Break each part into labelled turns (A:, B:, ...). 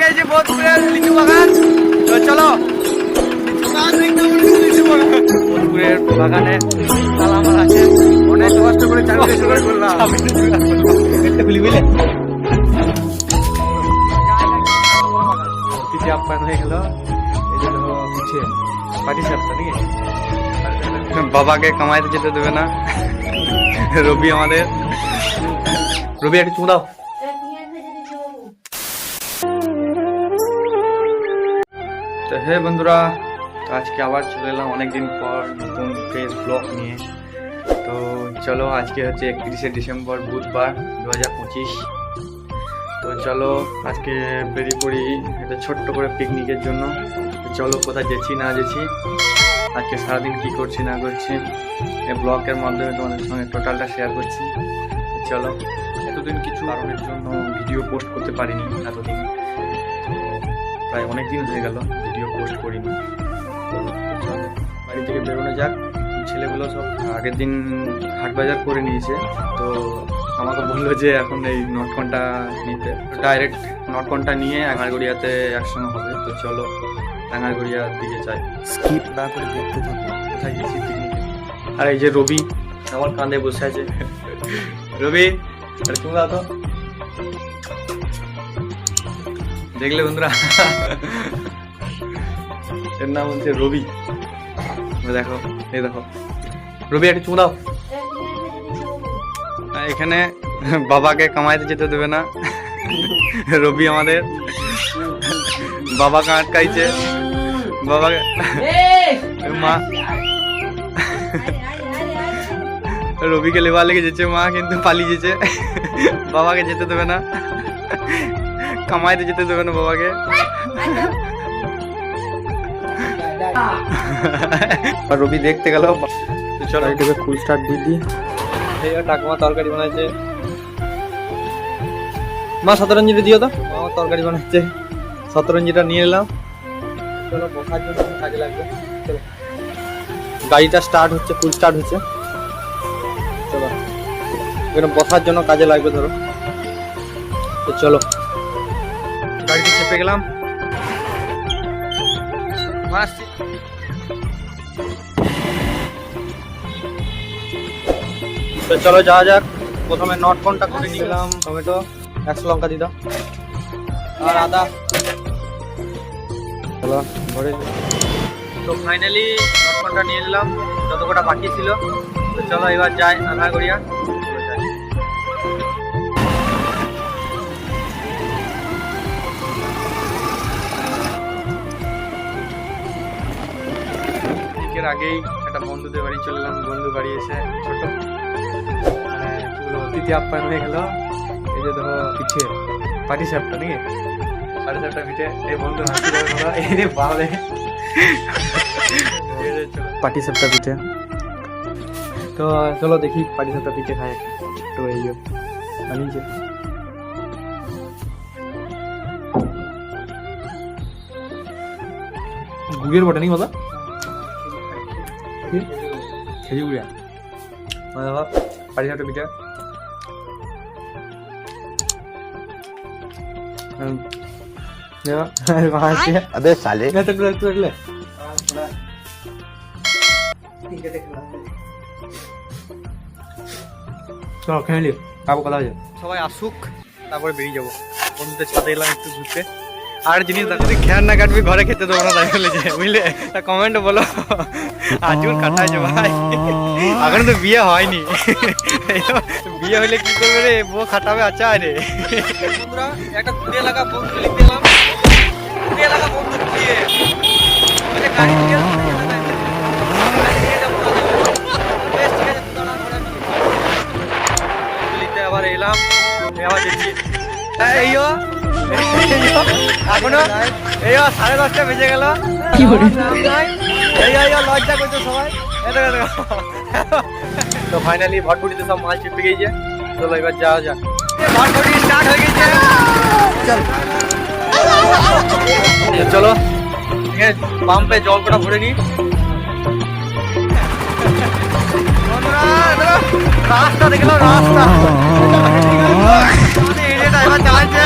A: গেছি বোধপুরের লিচু বাগান। চলো। বোধপুরের বাগানে তালা আমার আছে। অনেক কষ্ট করে চাকরি হচ্ছে পাটি বাবাকে কামাইতে যেতে দেবে না। রবি আমাদের। রবি, একটু চুমু তো হে বন্ধুরা আজকে আবার চলে এলাম অনেকদিন পর নতুন ফেস ব্লগ নিয়ে। তো চলো আজকে হচ্ছে একত্রিশে ডিসেম্বর, বুধবার দু হাজার পঁচিশ। তো চলো আজকে বেরিয়ে পড়ি একটা ছোট্ট করে পিকনিকের জন্য। চলো কোথায় যেছি না যেছি আজকে সারাদিন কি করছি, না করছি, এই ব্লগের মাধ্যমে তোমাদের সঙ্গে টোটালটা শেয়ার করছি। চলো, এতদিন কিছু কারণের জন্য ভিডিও পোস্ট করতে পারিনি, এতদিন। প্রায় অনেক দিন হয়ে গেল। পোস্ট করিনি। বাড়ি থেকে বেরোনো যাক ছেলেগুলো সব আগের দিন হাট বাজার করে নিয়েছে। তো আমাকে বলল যে এখন এই নটকনটা নিতে। ডাইরেক্ট নটকনটা নিয়ে আঙারগড়িয়াতে একসঙ্গে হবে। তো চলো আঙারগড়িয়ার দিকে যাই।
B: স্কিপ না করে দেখতে থাকো।
A: কোথায় গেছি আর এই যে রবি আমার কাঁধে বসে আছে। রবি আরে তুমি তো দেখলে বন্ধুরা এর নাম হচ্ছে রবি। দেখো এই দেখো। রবি একটা চুমু দাও। এখানে বাবাকে কামাইতে যেতে দেবে না। রবি আমাদের বাবাকে আটকাইছে। বাবাকে মা রবিকে লেবার লেগে যেছে মা কিন্তু পালিয়ে যেছে বাবাকে যেতে দেবে না। কামাইতে যেতে দেবে না বাবাকে। আর রবি দেখতে গেল। চলো
B: এটাকে ফুল স্টার্ট দিয়ে দিই।
A: এই টাকমা তরকারি বানাইছে। মা, শতরঞ্জিটা দিও তো। মা, তরকারি বানাচ্ছে শতরঞ্জিটা নিয়ে এলাম। চলো, বসার জন্য কাজে লাগবে। চলো। গাড়িটা স্টার্ট হচ্ছে ফুল স্টার্ট হচ্ছে। চলো। এখানে বসার জন্য কাজে লাগবে, ধরো। তো চলো। গাড়িতে চেপে গেলাম। আসছি তো চলো যাওয়া যাক। প্রথমে নট কোনটা করে নিলাম টমেটো একশো লঙ্কা দিদাম আর আদা। চলো ঘরে তো ফাইনালি নট কোনটা নিয়ে নিলাম যত কটা বাকি ছিল। তো চলো এবার যাই আনাগড়িয়া এর আগেই একটা বন্ধুদের বাড়ি চলে এলাম। বন্ধু বাড়ি এসে ছোট মানে অতিথি আপ্যায়ন হয়ে গেল। এই যে ধরো পিঠে পাটি সাপটা নাকি? পাটি সাপটা পিঠে এই বন্ধু হাসি এই রে বালে পাটি সাপটা পিঠে। তো চলো দেখি পাটি সাপটা পিঠে খায় তো এই যে বানিয়েছে গুগের বটে নাকি বাবা খেজুরিয়া মানে বাবা পাটি সাপটা পিঠে হুম। দেখো, এরকম হাসছে।
B: अबे साले
A: না, একটু একটু রাখলে চলো খেয়ে নিও কাকু কথা হয়েছে সবাই আসুক তারপরে বেরিয়ে যাবো বন্ধুদের সাথে এলাম একটু ঘুরতে আর জিনিস দেখো খেয়ার না কাটবি ঘরে খেতে দেবো না তাই বলেছে বুঝলে? তা কমেন্টে বলো। আজুর কাটাইছে ভাই। এখন তো বিয়ে হয়নি। বিয়ে হলে কি করবে রে? বউ খাটাবে আচ্ছা রে। একটা কুড়িয়ে লাগা বন্ধু লিখতে এলাম। কুড়িয়ে লাগা বন্ধু আছে। দিল্লিতে আবার এলাম। এই আবার এইও, এখনও? সাড়ে দশটা বেজে গেল। এই এই লজ্জা করছে সবাই। তো ফাইনালি ভটভটিতে সব চিপে গিয়েছে। চলো এবার যাওয়া যাক। ভটভটি স্টার্ট হয়ে গেছে চলো। ঠিক আছে পাম্পে জল কটা ভরে নি রাস্তা দেখল রাস্তা। এরিয়াটা এবার চালাচ্ছে।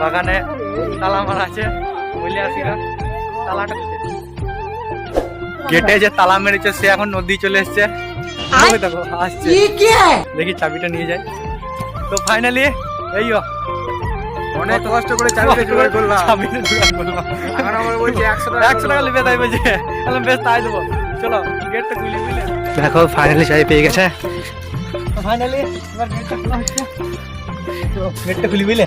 A: বাগানে তালা মারা আছে বলে আসিলাম তালাটা গেটে যে তালা মেরেছে সে এখন নদী চলে এসছে। দেখো আসছে। দেখি চাবিটা নিয়ে যায় তো ফাইনালি এই
B: অনেক কষ্ট করে একশো টাকা
A: একশো টাকা তাই বলছে। বেশ তাই দেবো। চলো গেটটা দেখো ফাইনালি চাবি পেয়ে গেছে। ফাইনালি গেটটা গেটটা খুলি বুঝলে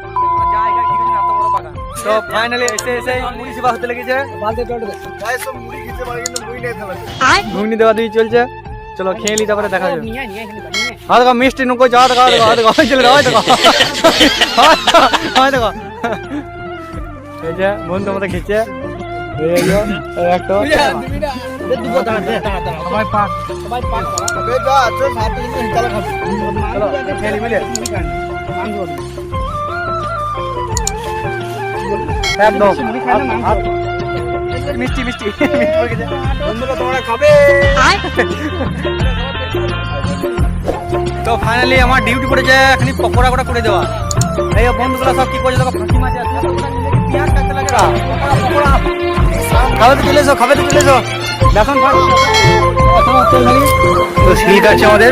A: তো ফাইনালি এসে এসে মুড়ি সেবা হতে লেগেছে। বালতি চড়ে দে
B: ভাই সব মুড়ি খেতে পারে কিন্তু মুড়ি নিয়ে খেলা
A: ঘুগনি দেওয়া দিয়ে চলছে। চলো খেয়ে নি তারপরে দেখা যাবে। হ্যাঁ দেখো মিষ্টি নুকো যাও দেখো দেখো দেখো চলে হয় দেখো হয় দেখো এই যে বন্ধু আমাদের খেয়েছে। এই যে একটা।
B: যা
A: খেয়ে বুঝলে আচ্ছা। মিষ্টি মিষ্টি
B: বন্ধুরা তোমরা খাবে।
A: তো ফাইনালি আমার ডিউটি পড়েছে এখানে পকোড়া কটা করে দেওয়া। এই বন্ধুগুলো সব কি করছে তোকে ফাঁকি মাঝে খাবে তো চলে শীত আছে আমাদের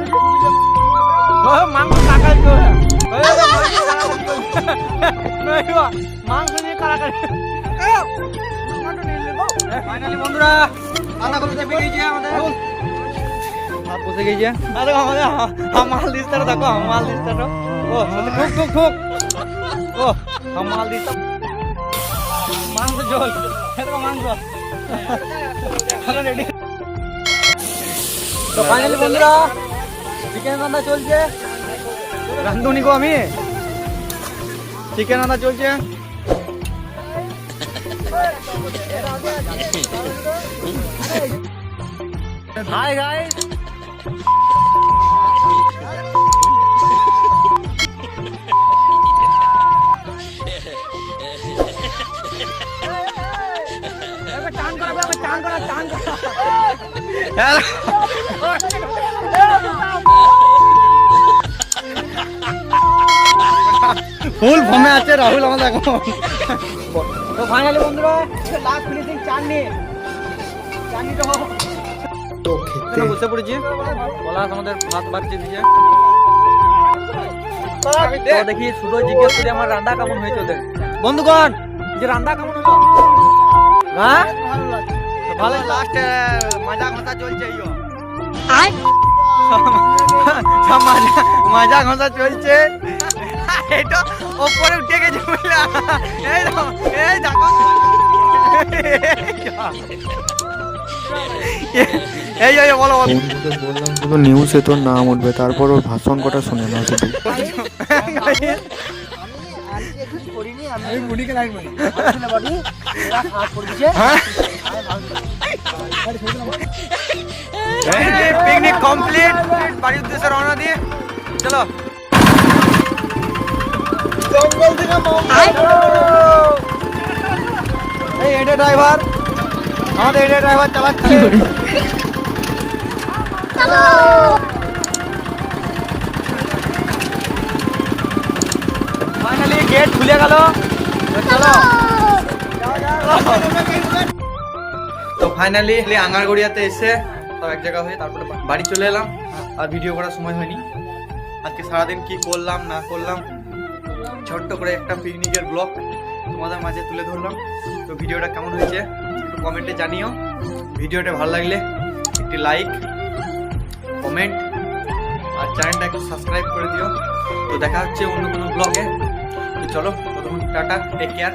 A: মাংস কাকাই মাংস নিয়ে কারাকারি ফাইনালি বন্ধুরা রান্না করতে বেরিয়েছে আমাদের। ভাত বসে গেছে আরে আমাদের হামাল দিস্তার দেখো হামাল দিস্তার ও ঠুক ঠুক ঠুক ও হামাল দিস্তার মাংস রেডি তো ফাইনালি বন্ধুরা চিকেন রান্না চলছে। রান্ধুনি গো আমি। চিকেন রান্না চলছে। হাই গাইস ফুল ফমে আছে রাহুল আমাদের এখন। তো ফাইনালি বন্ধুরা লাস্ট ফিনিশিং
B: তো
A: বসে পড়েছি। পলাশ আমাদের ভাত বাড়ছে দিছে তো দেখি শুধু জিজ্ঞেস করি আমার রান্না কেমন হয়েছে ওদের? বন্ধুগণ যে রান্না কেমন হলো? হ্যাঁ? ভালো লাস্ট মজা ঘষা চলছে ইয়ো মজা মজা ঘষা চলছে। এটা ওপরে উঠে গেছে বুঝলা এই দেখো এই দেখো। এই এই বলো বলো।
B: বললাম শুধু নিউজে তোর নাম উঠবে তারপর ওর ভাষণ কটা শুনে না শুধু হ্যাঁ?
A: পিকনিক কমপ্লিট বাড়ির উদ্দেশ্যে রওনা দিয়ে। চলো।
B: জঙ্গল থেকে এই এডে ড্রাইভার আমাদের এডে ড্রাইভার চালাচ্ছে।
A: ফাইনালি গেট খুলে গেল। চলো। তো ফাইনালি আঙ্গারগড়িয়াতে এসে সব এক জায়গা হয়ে তারপরে বাড়ি চলে এলাম। আর ভিডিও করার সময় হয়নি। আজকে সারাদিন কি করলাম না করলাম ছোট্ট করে একটা পিকনিকের ব্লগ তোমাদের মাঝে তুলে ধরলাম। তো ভিডিওটা কেমন হয়েছে একটু কমেন্টে জানিও। ভিডিওটা ভালো লাগলে একটি লাইক কমেন্ট আর চ্যানেলটা একটু সাবস্ক্রাইব করে দিও। তো দেখা হচ্ছে অন্য কোনো ব্লগে তো চলো, ততক্ষণ টাটা টেক কেয়ার